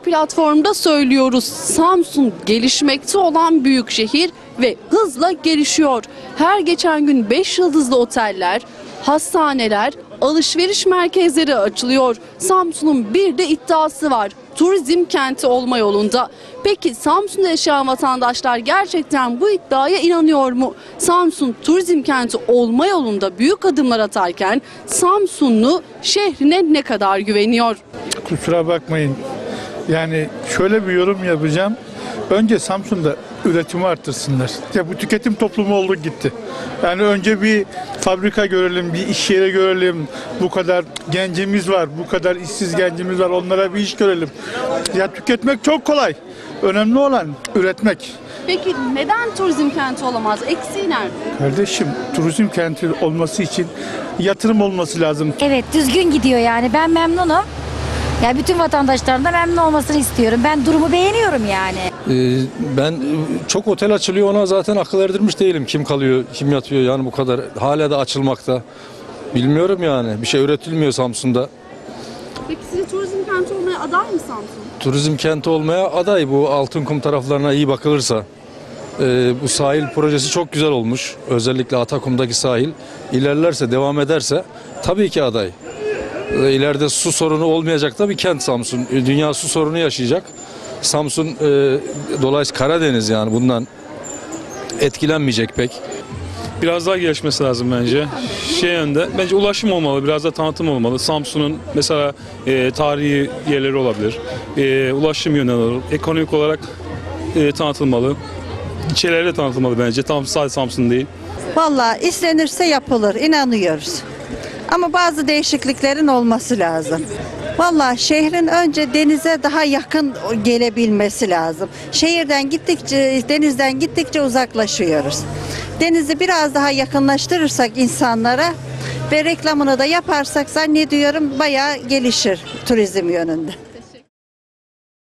her platformda söylüyoruz. Samsun gelişmekte olan büyük şehir ve hızla gelişiyor. Her geçen gün 5 yıldızlı oteller, hastaneler, alışveriş merkezleri açılıyor. Samsun'un bir de iddiası var. Turizm kenti olma yolunda. Peki Samsun'da yaşayan vatandaşlar gerçekten bu iddiaya inanıyor mu? Samsun turizm kenti olma yolunda büyük adımlar atarken Samsunlu şehrine ne kadar güveniyor? Kusura bakmayın. Yani şöyle bir yorum yapacağım. Önce Samsun'da üretimi artırsınlar. Ya bu tüketim toplumu oldu gitti. Yani önce bir fabrika görelim, bir iş yeri görelim. Bu kadar gencimiz var, bu kadar işsiz gencimiz var. Onlara bir iş görelim. Ya tüketmek çok kolay. Önemli olan üretmek. Peki neden turizm kenti olamaz? Eksiği nerede? Kardeşim turizm kenti olması için yatırım olması lazım. Evet düzgün gidiyor yani ben memnunum. Ya bütün vatandaşların da memnun olmasını istiyorum. Ben durumu beğeniyorum yani. Ee, Ben çok otel açılıyor ona zaten akıl erdirmiş değilim. Kim kalıyor, kim yatıyor yani bu kadar. Hala da açılmakta. Bilmiyorum yani. Bir şey üretilmiyor Samsun'da. Peki sizce turizm kenti olmaya aday mı Samsun? Turizm kenti olmaya aday bu Altınkum taraflarına iyi bakılırsa. Ee, bu sahil projesi çok güzel olmuş. Özellikle Atakum'daki sahil. İlerlerse, devam ederse tabii ki aday. Ee, İleride su sorunu olmayacak da bir kent Samsun. Ee, Dünya su sorunu yaşayacak. Samsun e, dolayısıyla Karadeniz yani bundan etkilenmeyecek pek. Biraz daha gelişmesi lazım bence. Şey yönde, bence ulaşım olmalı, biraz da tanıtım olmalı. Samsun'un mesela e, tarihi yerleri olabilir. E, ulaşım yönü olur. Ekonomik olarak e, tanıtılmalı. İlçeleri de tanıtılmalı bence. Tam sadece Samsun değil. Vallahi istenirse yapılır, inanıyoruz. Ama bazı değişikliklerin olması lazım. Vallahi şehrin önce denize daha yakın gelebilmesi lazım. Şehirden gittikçe, denizden gittikçe uzaklaşıyoruz. Denizi biraz daha yakınlaştırırsak insanlara ve reklamını da yaparsak zannediyorum bayağı gelişir turizm yönünde.